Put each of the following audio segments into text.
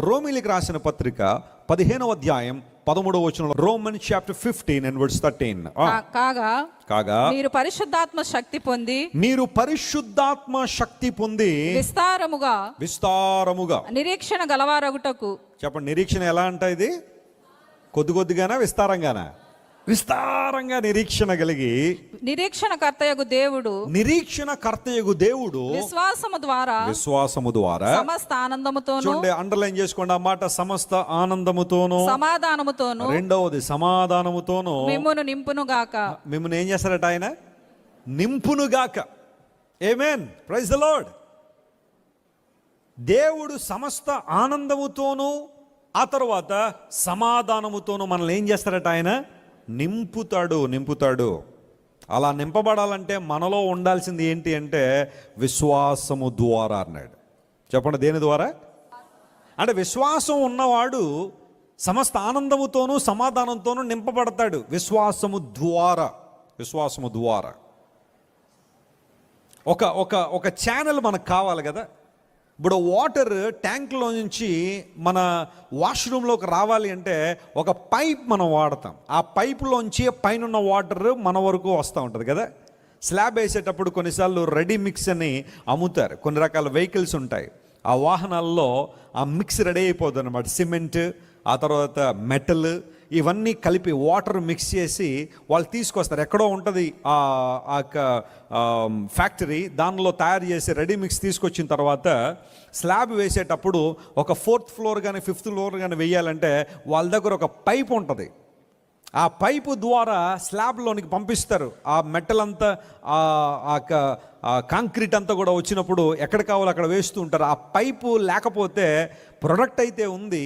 రోమిలికి రాసిన పత్రిక పదిహేనవ అధ్యాయం పదమూడవ వచనంలో Roman chapter fifteen and words thirteen. కాగా? కాగా? మీరు పరిశుద్ధాత్మ శక్తి పొంది మీరు పరిశుద్ధాత్మ శక్తి పొంది విస్తారముగా విస్తారముగా. నిరీక్షణ గలవారగుటకు. చెప్పండి నిరీక్షణ ఎలా అంట ఇది? కొద్ది కొద్దిగానా విస్తారంగానా? విస్తారంగా నిరీక్షణ కలిగి నిరీక్షణ కర్తయగు దేవుడు నిరీక్షణ కర్తయగు దేవుడు విశ్వాసము ద్వారా విశ్వాసము ద్వారా సమస్త ఆనందముతోను చూడండి అండర్లైన్ చేసుకోండి ఆ మాట సమస్త ఆనందముతోను. సమాధానముతోను రెండవది సమాధానముతోను. మిమ్మును నింపును గాక. మిమ్మల్ని ఏం చేస్తారట ఆయన? నింపునుగాక ఏమేన్ ప్రైజ్ ద లార్డ్ దేవుడు సమస్త ఆనందముతోనూ ఆ తర్వాత సమాధానముతోనూ మనల్ని ఏం చేస్తారట ఆయన? నింపుతాడు నింపుతాడు. అలా నింపబడాలంటే మనలో ఉండాల్సింది ఏంటి అంటే విశ్వాసము ద్వారా అన్నాడు. చెప్పండి దేని ద్వారా? అంటే విశ్వాసం ఉన్నవాడు సమస్త ఆనందముతోనూ సమాధానంతోనూ నింపబడతాడు. విశ్వాసము ద్వారా విశ్వాసము ద్వారా. ఒక ఒక ఒక ఛానల్ మనకు కావాలి కదా. ఇప్పుడు వాటర్ ట్యాంక్లో నుంచి మన వాష్రూమ్లోకి రావాలి అంటే ఒక పైప్ మనం వాడతాం. ఆ పైపులోంచి పైన ఉన్న వాటర్ మన వరకు వస్తూ ఉంటుంది కదా? స్లాబ్ వేసేటప్పుడు కొన్నిసార్లు రెడీ మిక్స్ అని అమ్ముతారు. కొన్ని రకాల వెహికల్స్ ఉంటాయి. ఆ వాహనాల్లో ఆ మిక్స్ రెడీ అయిపోతుంది అనమాట సిమెంట్ ఆ తర్వాత మెటల్ ఇవన్నీ కలిపి వాటర్ మిక్స్ చేసి వాళ్ళు తీసుకొస్తారు. ఎక్కడో ఉంటుంది ఆ యొక్క, ఫ్యాక్టరీ. దానిలో తయారు చేసి రెడీ మిక్స్ తీసుకొచ్చిన తర్వాత స్లాబ్ వేసేటప్పుడు ఒక ఫోర్త్ ఫ్లోర్ కానీ ఫిఫ్త్ ఫ్లోర్ కానీ వేయాలంటే వాళ్ళ దగ్గర ఒక పైప్ ఉంటుంది. ఆ పైపు ద్వారా స్లాబ్లోనికి పంపిస్తారు. ఆ మెటల్ అంతా ఆ ఆ కాంక్రీట్ అంతా కూడా వచ్చినప్పుడు ఎక్కడ కావాలో అక్కడ వేస్తూ ఉంటారు. ఆ పైపు లేకపోతే ప్రొడక్ట్ అయితే ఉంది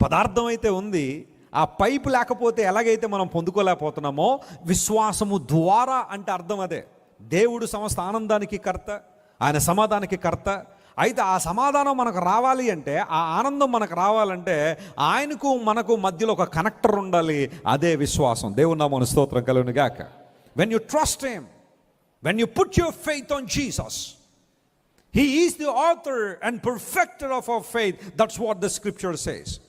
పదార్థం అయితే ఉంది ఆ పైపు లేకపోతే ఎలాగైతే మనం పొందుకోలేకపోతున్నామో విశ్వాసము ద్వారా అంటే అర్థం అదే. దేవుడు సమస్త ఆనందానికి కర్త ఆయన సమాధానానికి కర్త. అయితే ఆ సమాధానం మనకు రావాలి అంటే ఆ ఆనందం మనకు రావాలంటే ఆయనకు మనకు మధ్యలో ఒక కనెక్టర్ ఉండాలి. అదే విశ్వాసం. దేవుని నామన స్తోత్రం కలుగును గాక. When you trust him when you put your faith on Jesus he is the author and perfecter of our faith that's what the scripture says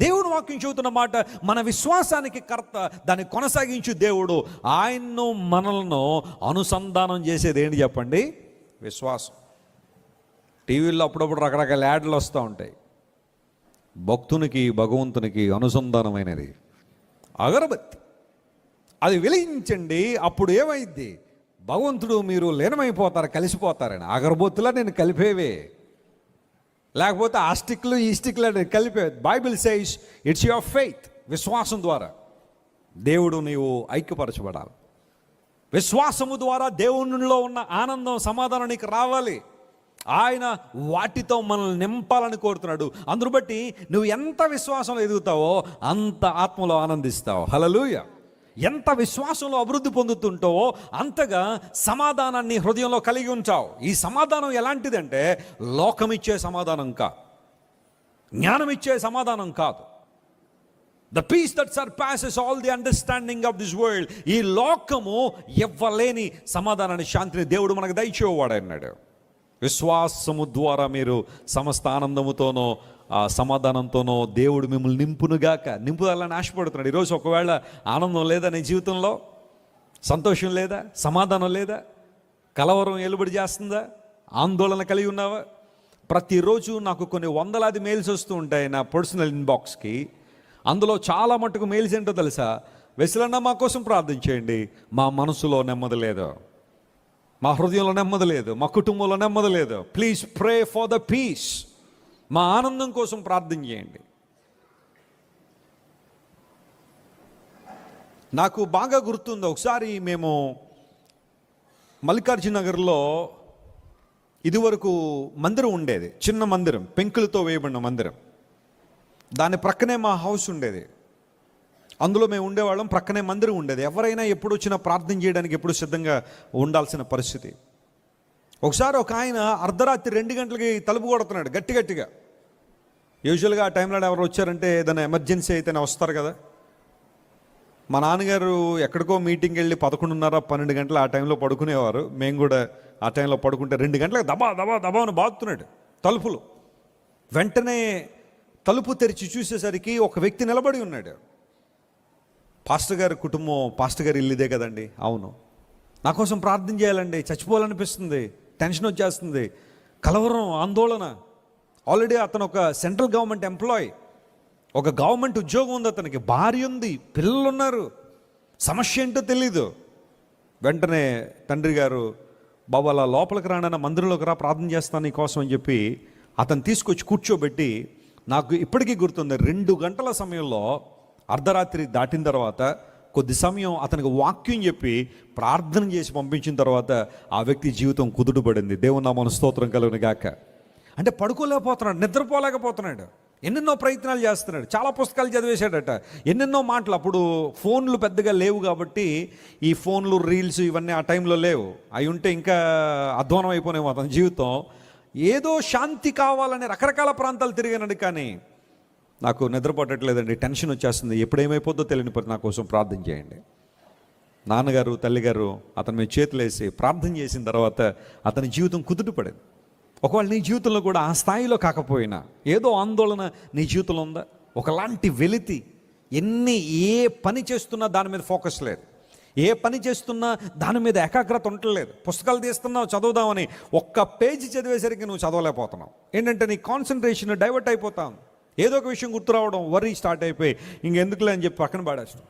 దేవుని వాక్యం చెబుతున్న మాట మన విశ్వాసానికి కర్త దాన్ని కొనసాగించు దేవుడు. ఆయన్ను మనల్ని అనుసంధానం చేసేది ఏంటి చెప్పండి? విశ్వాసం. టీవీల్లో అప్పుడప్పుడు రకరకాల యాడ్లు వస్తూ ఉంటాయి. భక్తునికి భగవంతునికి అనుసంధానమైనది. అగరబత్తి. అది వెలిగించండి అప్పుడు ఏమైంది భగవంతుడు మీరు లీనమైపోతారు కలిసిపోతారని. అగరబొత్తులా నేను కలిపేవే. లేకపోతే ఆ స్టిక్లు ఈ స్టిక్లు నేను కలిపే Bible says it's your faith విశ్వాసం ద్వారా దేవుడు నీవు ఐక్యపరచబడాలి. విశ్వాసము ద్వారా దేవునిలో ఉన్న ఆనందం సమాధానం నీకు రావాలి. ఆయన వాటితో మనల్ని నింపాలని కోరుతున్నాడు. అందును బట్టి నువ్వు ఎంత విశ్వాసంలో ఎదుగుతావో అంత ఆత్మలో ఆనందిస్తావు. హలలుయ ఎంత విశ్వాసంలో అభివృద్ధి పొందుతుంటావో అంతగా సమాధానాన్ని హృదయంలో కలిగి ఉంటావు. ఈ సమాధానం ఎలాంటిదంటే లోకమిచ్చే సమాధానం కాదు. జ్ఞానం ఇచ్చే సమాధానం కాదు. The peace that surpasses all the understanding of this world ఈ లోకము ఇవ్వలేని సమాధానాన్ని శాంతిని దేవుడు మనకు దయచేవాడు అన్నాడు. విశ్వాసము ద్వారా మీరు సమస్త ఆనందముతోనో సమాధానంతోనో దేవుడు మిమ్మల్ని నింపునుగాక. నింపుదలని ఆశపడుతున్నాడు. ఈరోజు ఒకవేళ ఆనందం లేదా నీ జీవితంలో? సంతోషం లేదా? సమాధానం లేదా? కలవరం ఎలుబడి చేస్తుందా? ఆందోళన కలిగి ఉన్నావా? ప్రతిరోజు నాకు కొన్ని వందలాది మెయిల్స్ వస్తూ ఉంటాయి నా పర్సనల్ ఇన్బాక్స్కి అందులో చాలా మటుకు మెయిల్స్ ఏంటో తెలుసా? వెసులన్న మా కోసం ప్రార్థించేయండి మా మనసులో నెమ్మది లేదు. మా హృదయంలో నెమ్మది లేదు. మా కుటుంబంలో నెమ్మది లేదు. Please pray for the peace మా ఆనందం కోసం ప్రార్థన చేయండి. నాకు బాగా గుర్తుంది ఒకసారి మేము మల్లికార్జున నగర్లో ఇదివరకు మందిరం ఉండేది చిన్న మందిరం పెంకులతో వేయబడిన మందిరం. దాని ప్రక్కనే మా హౌస్ ఉండేది. అందులో మేము ఉండేవాళ్ళం ప్రక్కనే మందిరం ఉండేది. ఎవరైనా ఎప్పుడు వచ్చినా ప్రార్థన చేయడానికి ఎప్పుడు సిద్ధంగా ఉండాల్సిన పరిస్థితి. ఒకసారి ఒక ఆయన అర్ధరాత్రి రెండు గంటలకి తలుపు కొడుతున్నాడు గట్టి గట్టిగా. యూజువల్గా ఆ టైంలో ఎవరు వచ్చారంటే ఏదైనా ఎమర్జెన్సీ అయితేనే వస్తారు కదా. మా నాన్నగారు ఎక్కడికో మీటింగ్కి వెళ్ళి పదకొండున్నర పన్నెండు గంటలు ఆ టైంలో పడుకునేవారు. మేము కూడా ఆ టైంలో పడుకుంటే రెండు గంటలకు దబా దబా దబా అని బాగుతున్నాడు తలుపులు. వెంటనే తలుపు తెరిచి చూసేసరికి ఒక వ్యక్తి నిలబడి ఉన్నాడు. పాస్టర్ గారి కుటుంబం పాస్టర్ గారి ఇల్లుదే కదండి. అవును. నా కోసం ప్రార్థన చేయాలండి. చచ్చిపోవాలనిపిస్తుంది. టెన్షన్ వచ్చేస్తుంది. కలవరం ఆందోళన. ఆల్రెడీ అతను ఒక సెంట్రల్ గవర్నమెంట్ ఎంప్లాయ్ ఒక గవర్నమెంట్ ఉద్యోగం ఉంది అతనికి భార్య ఉంది పిల్లలు ఉన్నారు సమస్య ఏంటో తెలీదు. వెంటనే తండ్రి గారు బాబు అలా లోపలికి రానన్న మందిరంలోకి రా ప్రార్థన చేస్తాను నీ కోసం అని చెప్పి అతను తీసుకొచ్చి కూర్చోబెట్టి నాకు ఇప్పటికీ గుర్తుంది రెండు గంటల సమయంలో అర్ధరాత్రి దాటిన తర్వాత కొద్ది సమయం అతనికి వాక్యం చెప్పి ప్రార్థన చేసి పంపించిన తర్వాత ఆ వ్యక్తి జీవితం కుదుటపడింది. దేవుని నా మన స్తోత్రం కలుగును గాక. అంటే పడుకోలేకపోతున్నాడు నిద్రపోలేకపోతున్నాడు. ఎన్నెన్నో ప్రయత్నాలు చేస్తున్నాడు. చాలా పుస్తకాలు చదివేశాడట. ఎన్నెన్నో మాటలు. అప్పుడు ఫోన్లు పెద్దగా లేవు కాబట్టి ఈ ఫోన్లు రీల్స్ ఇవన్నీ ఆ టైంలో లేవు. అవి ఉంటే ఇంకా అధ్వానం అయిపోయినాయి అతని జీవితం. ఏదో శాంతి కావాలని రకరకాల ప్రాంతాలు తిరిగినాడు కానీ నాకు నిద్రపట్టట్లేదండి. టెన్షన్ వచ్చేస్తుంది. ఎప్పుడు ఏమైపోద్దో తెలియని పరి నా కోసం ప్రార్థన చేయండి. నాన్నగారు తల్లిగారు అతని మీద చేతులేసి ప్రార్థన చేసిన తర్వాత అతని జీవితం కుదుటపడింది. ఒకవేళ నీ జీవితంలో కూడా ఆ స్థాయిలో కాకపోయినా ఏదో ఆందోళన నీ జీవితంలో ఉందా? ఒకలాంటి వెలితి ఎన్ని ఏ పని చేస్తున్నా దాని మీద ఫోకస్ లేదు. ఏ పని చేస్తున్నా దాని మీద ఏకాగ్రత ఉండట్లేదు. పుస్తకాలు తీస్తున్నావు చదువుదామని ఒక్క పేజీ చదివేసరికి నువ్వు చదవలేకపోతున్నావు. ఏంటంటే నీ కాన్సన్ట్రేషన్ డైవర్ట్ అయిపోతాం. ఏదో ఒక విషయం గుర్తు రావడం వరీ స్టార్ట్ అయిపోయి ఇంకెందుకులే అని చెప్పి పక్కన పడేస్తాం.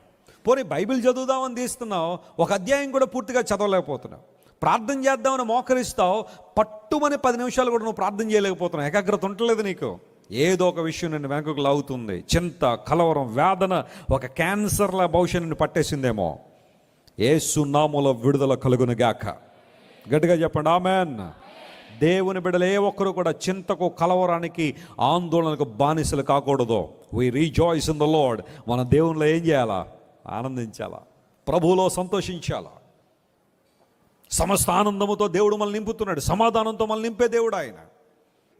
పోనీ బైబిల్ చదువుదామని తీస్తున్నావు ఒక అధ్యాయం కూడా పూర్తిగా చదవలేకపోతున్నావు. ప్రార్థన చేద్దామని మోకరిస్తావు పట్టుమని పది నిమిషాలు కూడా నువ్వు ప్రార్థన చేయలేకపోతున్నావు. ఏకాగ్రత ఉండలేదు నీకు? ఏదో ఒక విషయం నిన్ను వెనకకు లాగుతుంది. చింత కలవరం వేదన ఒక క్యాన్సర్ల నిన్ను పట్టేసిందేమో. ఏ సున్నాముల విడుదల కలుగునుగాక గట్టిగా చెప్పండి ఆమెన్. దేవుని బిడ్డలు ఏ ఒక్కరు కూడా చింతకు కలవరానికి ఆందోళనకు బానిసలు కాకూడదు. We rejoice in the Lord మన దేవునిలో ఏం చేయాలా? ఆనందించాలా? ప్రభువులో సంతోషించాలా? సమస్త ఆనందముతో దేవుడు మనల్ని నింపుతున్నాడు. సమాధానంతో మనల్ని నింపే దేవుడు ఆయన.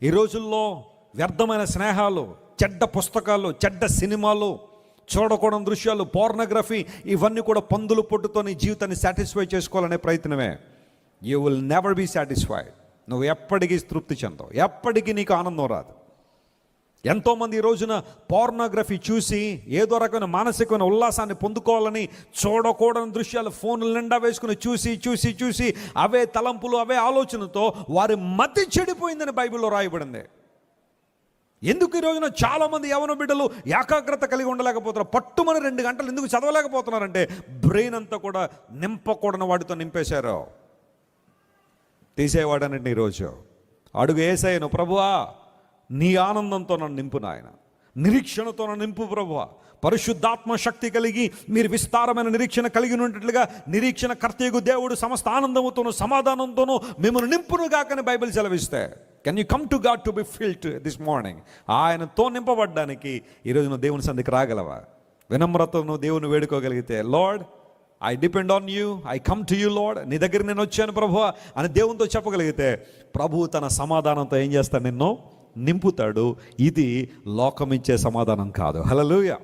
ఈ రోజుల్లో వ్యర్థమైన స్నేహాలు చెడ్డ పుస్తకాలు చెడ్డ సినిమాలు చూడకూడని దృశ్యాలు పోర్నోగ్రఫీ ఇవన్నీ కూడా పందులు పొట్టుతో నీ జీవితాన్ని సాటిస్ఫై చేసుకోవాలనే ప్రయత్నమే. You will never be satisfied నువ్వు ఎప్పటికీ తృప్తి చెందవు. ఎప్పటికీ నీకు ఆనందం రాదు. ఎంతోమంది ఈ రోజున పోర్నోగ్రఫీ చూసి ఏదో రకమైన మానసికమైన ఉల్లాసాన్ని పొందుకోవాలని చూడకూడని దృశ్యాలు ఫోన్లు నిండా వేసుకుని చూసి చూసి చూసి అవే తలంపులు అవే ఆలోచనతో వారి మతి చెడిపోయిందని బైబిల్లో రాయబడింది. ఎందుకు ఈ రోజున చాలామంది యవన బిడ్డలు ఏకాగ్రత కలిగి ఉండలేకపోతున్నారు? పట్టుమని రెండు గంటలు ఎందుకు చదవలేకపోతున్నారంటే బ్రెయిన్ అంతా కూడా నింపకూడని వాటితో నింపేశారు. తీసేవాడనండి ఈరోజు అడుగు వేసాయను ప్రభువా నీ ఆనందంతో నన్ను నింపు నాయన. నిరీక్షణతో నన్ను నింపు ప్రభు పరిశుద్ధాత్మ శక్తి కలిగి మీరు విస్తారమైన నిరీక్షణ కలిగి ఉన్నట్లుగా నిరీక్షణ కర్తయ్యకు దేవుడు సమస్త ఆనందముతోనూ సమాధానంతోనూ మిమ్మల్ని నింపునుగాకని Bible సెలవిస్తే. Can you come to God to be filled this morning ఆయనతో నింపబడ్డానికి ఈరోజు నువ్వు దేవుని సందికి రాగలవా? వినమ్రతను దేవుని వేడుకోగలిగితే Lord I depend on you I come to you Lord నీ దగ్గర నేను వచ్చాను ప్రభు అని దేవునితో చెప్పగలిగితే ప్రభు తన సమాధానంతో ఏం చేస్తాను నిన్ను? నింపుతాడు. ఇది లోకమిచ్చే సమాధానం కాదు. హలలుయ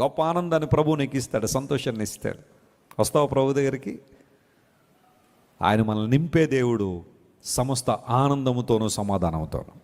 గొప్ప ఆనందాన్ని ప్రభు నీకు ఇస్తాడు సంతోషాన్ని ఇస్తాడు. వస్తావు ప్రభు దగ్గరికి? ఆయన మనల్ని నింపే దేవుడు సమస్త ఆనందముతోనూ సమాధానంతోనూ